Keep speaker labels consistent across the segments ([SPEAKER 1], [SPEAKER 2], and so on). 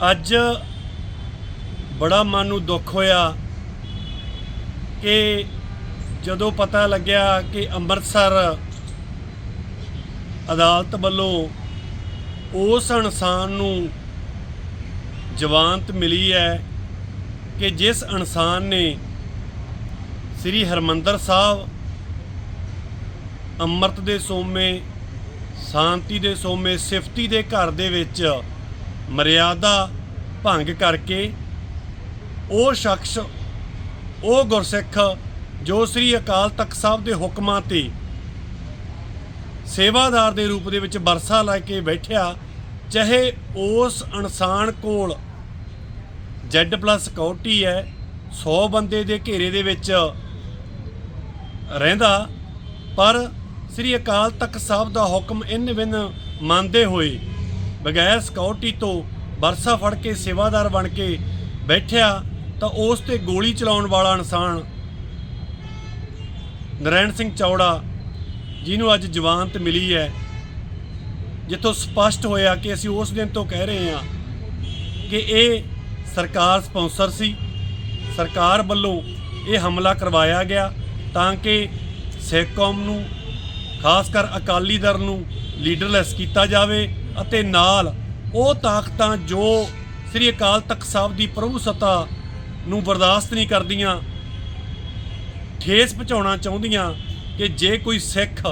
[SPEAKER 1] ਅੱਜ ਬੜਾ ਮਨ ਨੂੰ ਦੁੱਖ ਹੋਇਆ ਕਿ ਜਦੋਂ ਪਤਾ ਲੱਗਿਆ ਕਿ ਅੰਮ੍ਰਿਤਸਰ ਅਦਾਲਤ ਵੱਲੋਂ ਉਸ ਇਨਸਾਨ ਨੂੰ ਜਵਾਨਤ ਮਿਲੀ ਹੈ ਕਿ ਜਿਸ ਇਨਸਾਨ ਨੇ ਸ੍ਰੀ ਹਰਮੰਦਰ ਸਾਹਿਬ ਅੰਮ੍ਰਿਤ ਦੇ ਸੋਮੇ, ਸ਼ਾਂਤੀ ਦੇ ਸੋਮੇ, ਸਿਫਤੀ ਦੇ ਘਰ ਦੇ ਵਿੱਚ ਮਰਿਆਦਾ ਭੰਗ ਕਰਕੇ ਉਹ ਸ਼ਖਸ, ਉਹ ਗੁਰਸਿੱਖ ਜੋ ਸ੍ਰੀ ਅਕਾਲ ਤਖਤ ਸਾਹਿਬ ਦੇ ਹੁਕਮਾਂ ਤੇ ਸੇਵਾਦਾਰ ਦੇ ਰੂਪ ਦੇ ਵਿੱਚ ਵਰਸਾ ਲੈ ਕੇ ਬੈਠਿਆ, ਚਾਹੇ ਉਸ ਇਨਸਾਨ ਕੋਲ Z+ ਸਿਕਿਉਰਿਟੀ ਹੈ 100 ਬੰਦੇ ਦੇ ਘੇਰੇ ਦੇ ਵਿੱਚ ਰਹਿੰਦਾ, ਪਰ ਸ੍ਰੀ ਅਕਾਲ ਤਖਤ ਸਾਹਿਬ ਦਾ ਹੁਕਮ ਇਨ ਬਿਨ ਮੰਨਦੇ ਹੋਏ ਬਗੈਰ ਸਿਕਿਉਰਿਟੀ ਤੋਂ ਬਰਸਾ ਫੜ ਕੇ ਸੇਵਾਦਾਰ ਬਣ ਕੇ ਬੈਠਿਆ ਤਾਂ ਉਸ ਤੇ ਗੋਲੀ ਚਲਾਉਣ ਵਾਲਾ ਇਨਸਾਨ ਨਰੈਣ ਸਿੰਘ ਚੌੜਾ, ਜਿਹਨੂੰ ਅੱਜ ਜਵਾਨਤ ਮਿਲੀ ਹੈ, ਜਿੱਥੋਂ ਸਪਸ਼ਟ ਹੋਇਆ ਕਿ ਅਸੀਂ ਉਸ ਦਿਨ ਤੋਂ ਕਹਿ ਰਹੇ ਹਾਂ ਕਿ ਇਹ ਸਰਕਾਰ ਸਪਾਂਸਰ ਸੀ। ਸਰਕਾਰ ਵੱਲੋਂ ਇਹ ਹਮਲਾ ਕਰਵਾਇਆ ਗਿਆ ਤਾਂ ਕਿ ਸਿੱਖ ਕੌਮ ਨੂੰ, ਖਾਸ ਕਰ ਅਕਾਲੀ ਦਲ ਨੂੰ ਲੀਡਰਲੈਸ ਕੀਤਾ ਜਾਵੇ। ਅਤੇ ਨਾਲ ਉਹ ਤਾਕਤਾਂ ਜੋ ਸ੍ਰੀ ਅਕਾਲ ਤਖਤ ਸਾਹਿਬ ਦੀ ਪ੍ਰਭੂ ਸੱਤਾ ਨੂੰ ਬਰਦਾਸ਼ਤ ਨਹੀਂ ਕਰਦੀਆਂ, ਠੇਸ ਪਹੁੰਚਾਉਣਾ ਚਾਹੁੰਦੀਆਂ ਕਿ ਜੇ ਕੋਈ ਸਿੱਖ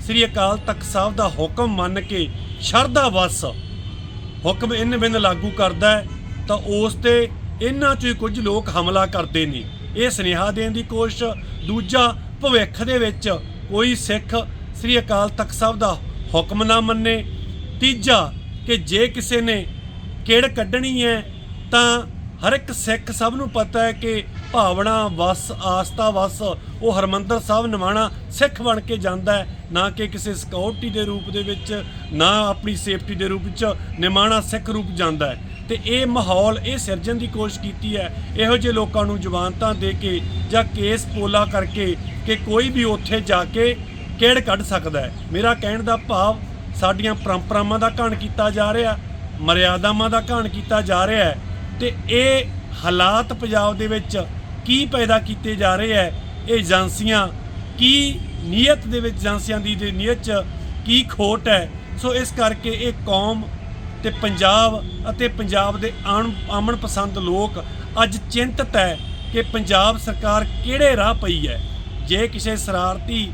[SPEAKER 1] ਸ੍ਰੀ ਅਕਾਲ ਤਖਤ ਸਾਹਿਬ ਦਾ ਹੁਕਮ ਮੰਨ ਕੇ ਸ਼ਰਧਾ ਵਸ ਹੁਕਮ ਇਨ ਬਿਨ ਲਾਗੂ ਕਰਦਾ ਹੈ, ਤਾਂ ਉਸ ਤੇ ਇਹਨਾਂ ਚੋਂ ਹੀ ਕੁਝ ਲੋਕ ਹਮਲਾ ਕਰਦੇ ਨੇ। ਇਹ ਸੁਨੇਹਾ ਦੇਣ ਦੀ ਕੋਸ਼ਿਸ਼, ਦੂਜਾ ਭਵਿੱਖ ਦੇ ਵਿੱਚ ਕੋਈ ਸਿੱਖ ਸ੍ਰੀ ਅਕਾਲ ਤਖਤ ਸਾਹਿਬ ਦਾ ਹੁਕਮ ਨਾ ਮੰਨੇ ਤੀਜਾ ਕਿ ਜੇ ਕਿਸੇ ਨੇ ਕਿਹੜ ਕੱਢਣੀ ਹੈ, ਤਾਂ ਹਰ ਇੱਕ ਸਿੱਖ ਸਭ ਨੂੰ ਪਤਾ ਹੈ ਕਿ ਭਾਵਨਾ, ਵਸ ਆਸਤਾ ਵਸ, ਉਹ ਹਰਮੰਦਰ ਸਾਹਿਬ ਨਿਮਾਣਾ ਸਿੱਖ ਬਣ ਕੇ ਜਾਂਦਾ ਹੈ, ਨਾ ਕਿ ਕਿਸੇ ਸਿਕਿਉਰਿਟੀ ਦੇ ਰੂਪ ਦੇ ਵਿੱਚ, ਨਾ ਆਪਣੀ ਸੇਫਟੀ ਦੇ ਰੂਪ ਵਿੱਚ ਨਿਮਾਣਾ ਸਿੱਖ ਰੂਪ ਜਾਂਦਾ ਹੈ। ਤੇ ਇਹ ਮਾਹੌਲ, ਇਹ ਸਿਰਜਣ ਦੀ ਕੋਸ਼ਿਸ਼ ਕੀਤੀ ਹੈ, ਇਹੋ ਜਿਹੇ ਲੋਕਾਂ ਨੂੰ ਜ਼ਮਾਨਤਾਂ ਦੇ ਕੇ ਜਾਂ ਕੇਸ ਪੋਲਾ ਕਰਕੇ ਕਿ ਕੋਈ ਵੀ ਉੱਥੇ ਜਾ ਕੇ ਕਿਹੜ ਕੱਢ ਸਕਦਾ ਹੈ। ਮੇਰਾ ਕਹਿਣ ਦਾ ਭਾਵ ਸਾਡੀਆਂ ਪਰੰਪਰਾਵਾਂ ਦਾ ਘਾਣ ਕੀਤਾ ਜਾ ਰਿਹਾ, ਮਰਿਆਦਾਵਾਂ ਦਾ ਘਾਣ ਕੀਤਾ ਜਾ ਰਿਹਾ ਹੈ, ਤੇ ਇਹ ਹਾਲਾਤ ਪੰਜਾਬ ਦੇ ਵਿੱਚ ਕੀ ਪੈਦਾ ਕੀਤੇ ਜਾ ਰਹੇ ਹੈ, ਇਹ ਏਜੰਸੀਆਂ ਕੀ ਨੀਅਤ ਦੇ ਵਿੱਚ, ਏਜੰਸੀਆਂ ਦੀ ਦੇ ਨੀਅਤ 'ਚ ਕੀ ਖੋਟ ਹੈ, ਸੋ ਇਸ ਕਰਕੇ ਇਹ ਕੌਮ ਤੇ ਪੰਜਾਬ ਅਤੇ ਪੰਜਾਬ ਦੇ ਆਣ ਆਮਣ ਪਸੰਦ ਲੋਕ ਅੱਜ ਚਿੰਤਤ ਹੈ ਕਿ ਪੰਜਾਬ ਸਰਕਾਰ ਕਿਹੜੇ ਰਾਹ ਪਈ ਹੈ। ਜੇ ਕਿਸੇ ਸ਼ਰਾਰਤੀ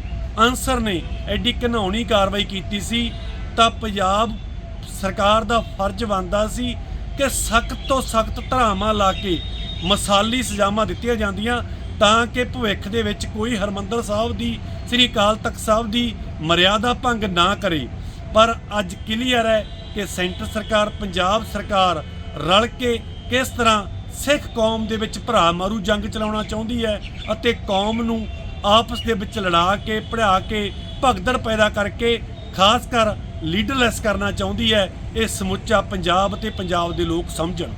[SPEAKER 1] ਅਨਸਰ ਨੇ ਐਡੀ ਘਿਨਾਉਣੀ ਕਾਰਵਾਈ ਕੀਤੀ ਸੀ ਤਾਂ ਪੰਜਾਬ ਸਰਕਾਰ ਦਾ ਫਰਜ਼ ਬਣਦਾ ਸੀ ਕਿ ਸਖਤ ਤੋਂ ਸਖਤ ਧਰਾਵਾਂ ਲਾ ਕੇ ਮਸਾਲੀ ਸਜ਼ਾਵਾਂ ਦਿੱਤੀਆਂ ਜਾਂਦੀਆਂ ਤਾਂ ਕਿ ਭਵਿੱਖ ਦੇ ਵਿੱਚ ਕੋਈ ਹਰਮੰਦਰ ਸਾਹਿਬ ਦੀ, ਸ੍ਰੀ ਅਕਾਲ ਤਖਤ ਸਾਹਿਬ ਦੀ ਮਰਿਆਦਾ ਭੰਗ ਨਾ ਕਰੇ। ਪਰ ਅੱਜ ਕਲੀਅਰ ਹੈ ਕਿ ਸੈਂਟਰ ਸਰਕਾਰ, ਪੰਜਾਬ ਸਰਕਾਰ ਰਲ ਕੇ ਕਿਸ ਤਰ੍ਹਾਂ ਸਿੱਖ ਕੌਮ ਦੇ ਵਿੱਚ ਭਰਾ ਮਾਰੂ ਜੰਗ ਚਲਾਉਣਾ ਚਾਹੁੰਦੀ ਹੈ ਅਤੇ ਕੌਮ ਨੂੰ ਆਪਸ ਦੇ ਵਿੱਚ ਲੜਾ ਕੇ ਪੜ੍ਹਾ ਕੇ ਭਗਦੜ ਪੈਦਾ ਕਰਕੇ ਖਾਸ ਕਰ ਲੀਡਰਲੈਸ ਕਰਨਾ ਚਾਹੁੰਦੀ ਹੈ ਇਹ ਸਮੁੱਚਾ ਪੰਜਾਬ ਤੇ ਪੰਜਾਬ ਦੇ ਲੋਕ ਸਮਝਣ।